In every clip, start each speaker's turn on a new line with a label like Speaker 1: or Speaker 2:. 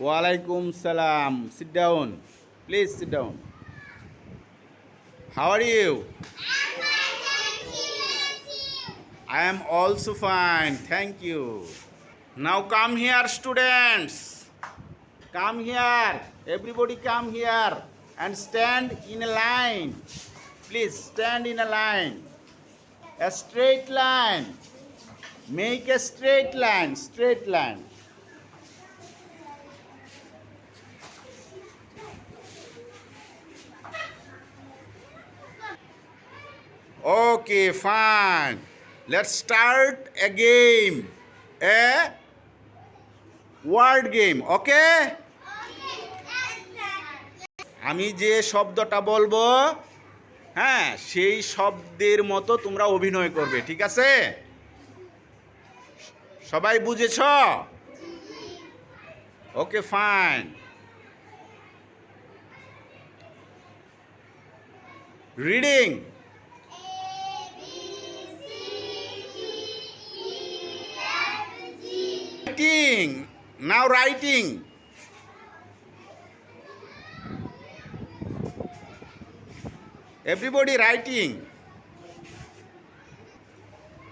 Speaker 1: Walaikum salam. Sit down. Please sit down. How are you? I am also fine. Thank you. Now come here, students. Come here. Everybody come here and stand in a line. Please stand in a line. A straight line. Make a straight line. Straight line. Okay, fine. Let's start a game. A word game. Okay? আমি যে শব্দটা বলব হ্যাঁ সেই শব্দের মতো তোমরা অভিনয় করবে ঠিক আছে সবাই বুঝেছ okay fine reading writing. Now writing. Everybody writing.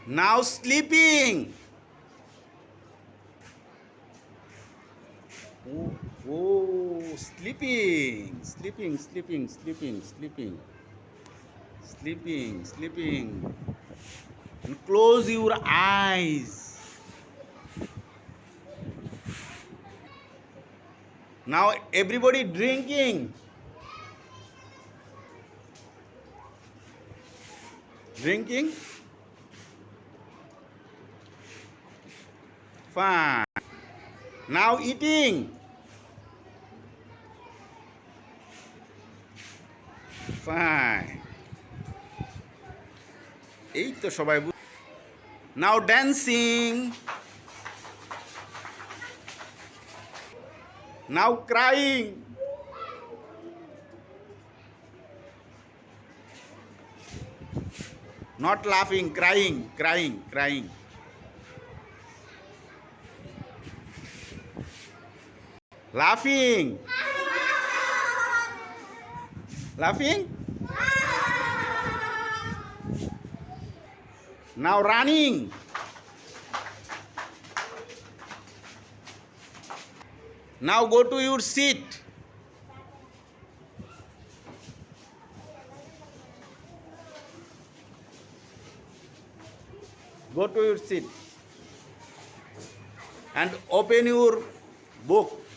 Speaker 1: Now sleeping. Oh, oh sleeping sleeping sleeping sleeping sleeping. Sleeping sleeping. And close your eyes Now everybody drinking. Drinking. Fine. Now eating. Fine. এই তো সবাই now dancing Now crying. Not laughing, crying, crying, crying. Laughing. Laughing. Now running. Now go to your seat. Go to your seat and open your book.